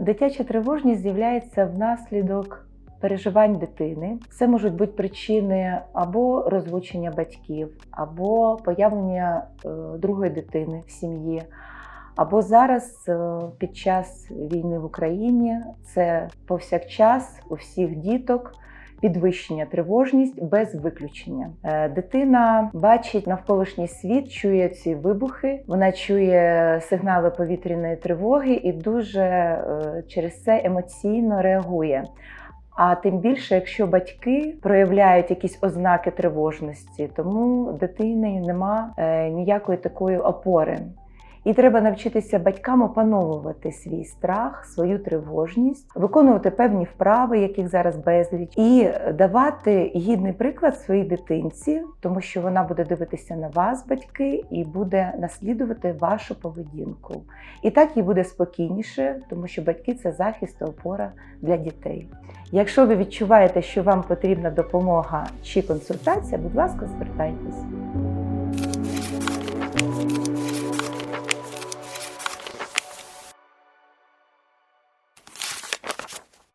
Дитяча тривожність з'являється внаслідок переживань дитини. Це можуть бути причини або розлучення батьків, або появлення е, другої дитини в сім'ї. Або зараз е, під час війни в Україні це повсякчас у всіх діток підвищення тривожність без виключення. Е, Дитина бачить навколишній світ, чує ці вибухи, вона чує сигнали повітряної тривоги і дуже е, через це емоційно реагує. А тим більше, якщо батьки проявляють якісь ознаки тривожності, тому дитини нема е, ніякої такої опори. І треба навчитися батькам опановувати свій страх, свою тривожність, виконувати певні вправи, яких зараз безліч, і давати гідний приклад своїй дитинці, тому що вона буде дивитися на вас, батьки, і буде наслідувати вашу поведінку. І так їй буде спокійніше, тому що батьки це захист та опора для дітей. Якщо ви відчуваєте, що вам потрібна допомога чи консультація, будь ласка, звертайтесь.